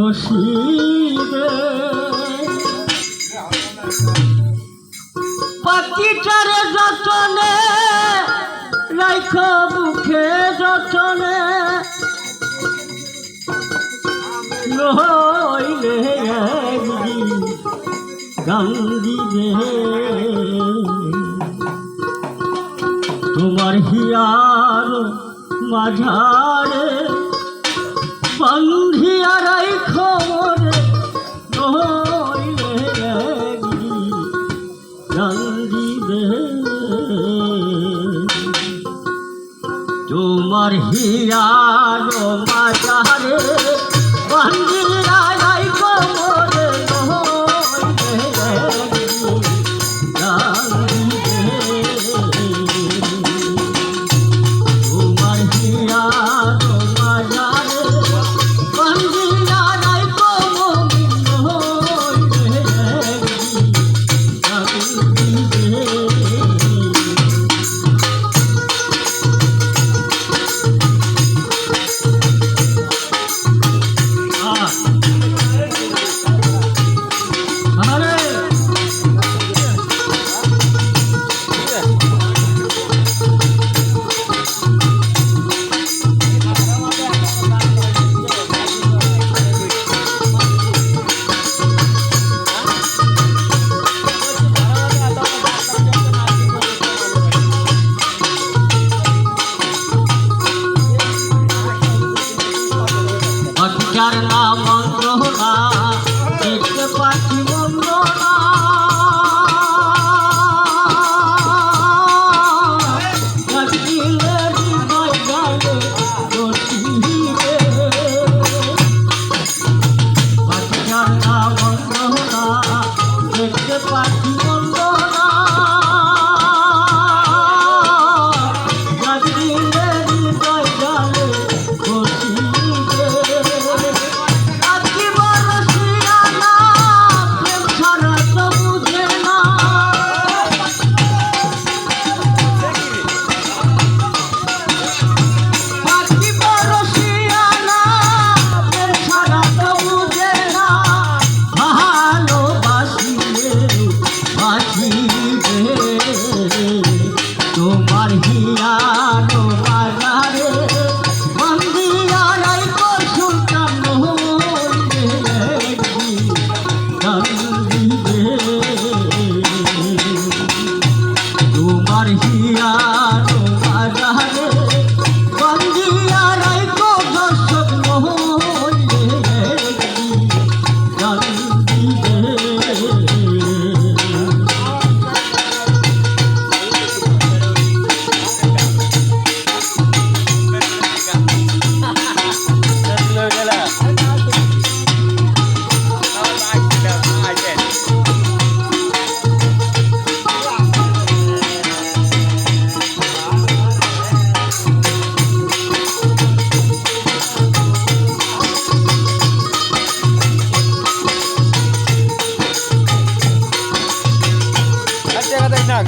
বসিবে। পাখিটার যতনে রাইখ মুখে যতনে। নইলে একদিন গাঙ্গিবে। তোমার হিয়ার মাঝারে হইবে তোমার হীরা মাজারে বন্দিরা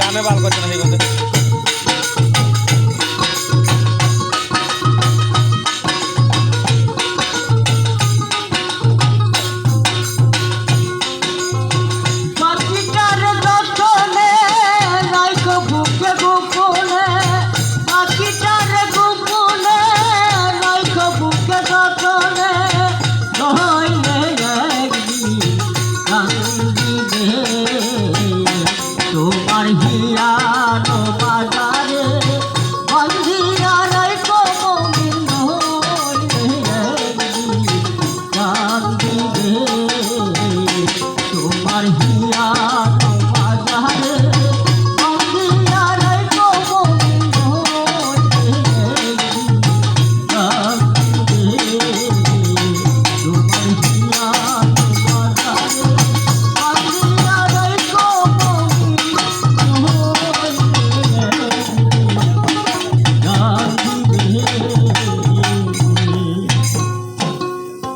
গানে ভালো করছে না আমার ভুল